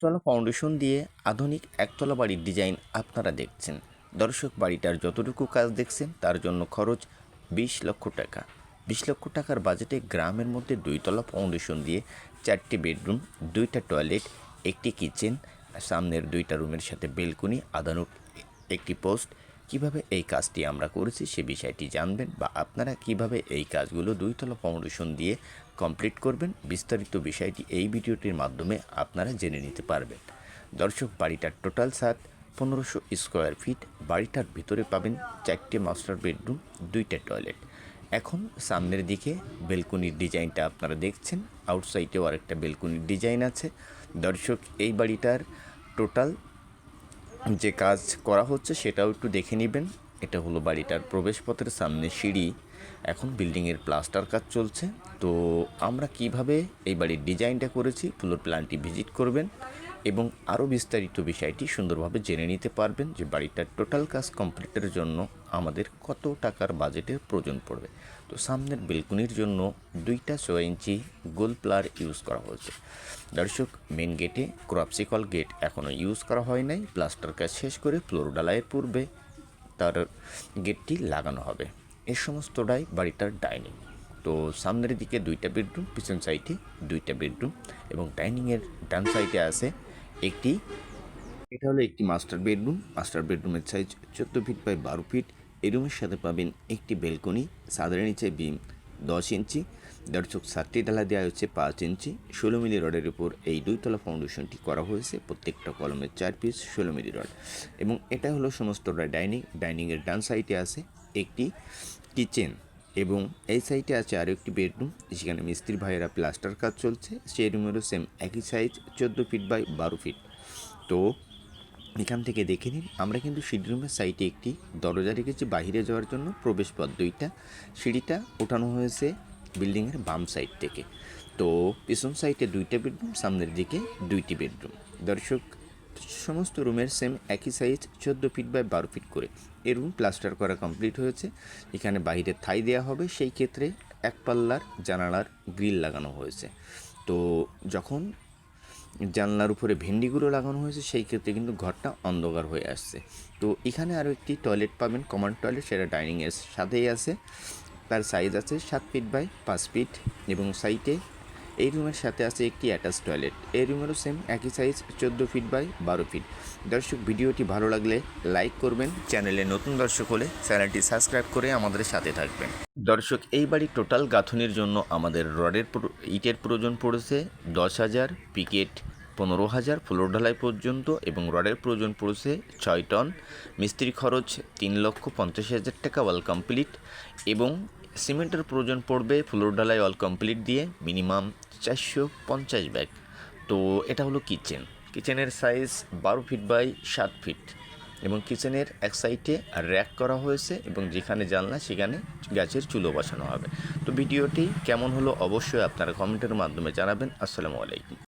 দুইতলা foundation দিয়ে আধুনিক একতলা বাড়ির ডিজাইন আপনারা দেখছেন। দর্শক বাড়িটার যতটুকু কাজ দেখছেন, তার জন্য খরচ বিশ লক্ষ টাকা। বিশ লক্ষ টাকার বাজেটে গ্রামের মধ্যে দুইতলা ফাউন্ডেশন দিয়ে চারটি বেডরুম দুইটা টয়লেট একটি কিচেন সামনের দুইটা রুমের সাথে বেলকুনি আদানুক একটি পোস্ট কীভাবে এই কাজটি আমরা করেছি সে বিষয়টি জানবেন বা আপনারা কীভাবে এই কাজগুলো দুইতলা ফাউন্ডেশন দিয়ে কমপ্লিট করবেন, বিস্তারিত বিষয়টি এই ভিডিওটির মাধ্যমে আপনারা জেনে নিতে পারবেন। দর্শক, বাড়িটার টোটাল সাত পনেরোশো স্কোয়ার ফিট বাড়িটার ভিতরে পাবেন চারটে মাস্টার বেডরুম দুইটা টয়লেট এখন সামনের দিকে বেলকুনির ডিজাইনটা আপনারা দেখছেন আউটসাইডেও আরেকটা বেলকুনির ডিজাইন আছে। দর্শক, এই বাড়িটার টোটাল যে কাজ করা হচ্ছে সেটাও একটু দেখে নেবেন। এটা হলো বাড়িটার প্রবেশপথের সামনে সিঁড়ি। এখন বিল্ডিংয়ের প্লাস্টার কাজ চলছে। তো আমরা কীভাবে এই বাড়ির ডিজাইনটা করেছি ফ্লোর প্ল্যানটি ভিজিট করবেন। এবং আরও বিস্তারিত বিষয়টি সুন্দরভাবে জেনে নিতে পারবেন যে বাড়িটার টোটাল কাজ কমপ্লিটের জন্য আমাদের কত টাকার বাজেটের প্রয়োজন পড়বে। তো সামনের বেলকুনির জন্য দুইটা ছয় ইঞ্চি গোল প্লার ইউজ করা হয়েছে। দর্শক মেন গেটে ক্রপসিকল গেট এখনও ইউজ করা হয় নাই। প্লাস্টার কাজ শেষ করে ফ্লোর ডালাইয়ের পূর্বে তার গেটটি লাগানো হবে। এ সমস্তটাই বাড়িটার ডাইনিং তো সামনের দিকে দুইটা বেডরুম পিছন সাইডে দুইটা বেডরুম এবং ডাইনিংয়ের ডান সাইডে আছে একটি এটা হলো একটি মাস্টার বেডরুম মাস্টার বেডরুমের সাইজ চোদ্দ ফিট বাই বারো ফিট এই রুমের সাথে পাবেন একটি বেলকনি সাদের নিচে বিম দশ ইঞ্চি। দর্শক সাতটি ডালা দেওয়া হচ্ছে পাঁচ ইঞ্চি। ষোলো মিলি রডের উপর এই দুইতলা ফাউন্ডেশনটি করা হয়েছে। প্রত্যেকটা কলমের চার পিস ষোলো মিলি রড। এবং এটা হলো সমস্তটা ডাইনিং ডাইনিংয়ের ডান সাইডে আছে একটি কিচেন এবং এই সাইডে আছে আরও একটি বেডরুম যেখানে মিস্ত্রি ভাইয়েরা প্লাস্টার কাজ চলছে। সেই রুমেরও সেম একই সাইজ চোদ্দ ফিট বাই বারো ফিট তো এখান থেকে দেখে নিন, আমরা কিন্তু সিঁড়ি রুমের সাইডে একটি দরজা রেখেছি বাইরে যাওয়ার জন্য, প্রবেশপথ দুইটা। সিঁড়িটা ওঠানো হয়েছে বিল্ডিংয়ের বাম সাইড থেকে। তো পিছন সাইডে দুইটা বেডরুম সামনের দিকে দুইটি বেডরুম দর্শক সমস্ত রুমের সেম একই সাইজ চোদ্দ ফিট বাই বারো ফিট করে। এই রুম প্লাস্টার করা কমপ্লিট হয়েছে। এখানে বাইরে থাই দেওয়া হবে। সেই ক্ষেত্রে এক পাল্লার জানালার গ্রিল লাগানো হয়েছে। তো যখন জানলার উপরে ভেন্ডিগুলো লাগানো হয়েছে, সেই ক্ষেত্রে কিন্তু ঘরটা অন্ধকার হয়ে আসছে। তো এখানে আরও একটি টয়লেট পাবেন কমন টয়লেট সেটা ডাইনিংয়ের সাথেই আছে। তার সাইজ আছে সাত ফিট বাই পাঁচ ফিট এবং সাইটে এই রুমের সাথে আছে একটি অ্যাটাচ টয়লেট এই রুমেরও সেম একই সাইজ চোদ্দ ফিট বাই বারো ফিট দর্শক, ভিডিওটি ভালো লাগলে লাইক করবেন। চ্যানেলে নতুন দর্শক হলে চ্যানেলটি সাবস্ক্রাইব করে আমাদের সাথে থাকবেন। দর্শক এই বাড়ির টোটাল গাঁথনির জন্য আমাদের রডের ইটের প্রয়োজন পড়েছে দশ হাজার পিকেট পনেরো হাজার ফ্লোর ঢালাই পর্যন্ত এবং রডের প্রয়োজন পড়েছে ছয় টন মিস্ত্রি খরচ তিন লক্ষ পঞ্চাশ হাজার টাকা ওয়াল কমপ্লিট এবং সিমেন্টের প্রয়োজন পড়বে, ফ্লোর ঢালাই অল কমপ্লিট দিয়ে মিনিমাম চারশো পঞ্চাশ ব্যাগ তো এটা হলো কিচেন কিচেনের সাইজ বারো ফিট বাই সাত ফিট এবং কিচেনের এক সাইডে র্যাক করা হয়েছে এবং যেখানে জানলা, সেখানে গাছের চুলো বসানো হবে। তো ভিডিওটি কেমন হলো অবশ্যই আপনারা কমেন্টের মাধ্যমে জানাবেন। আসসালামু আলাইকুম।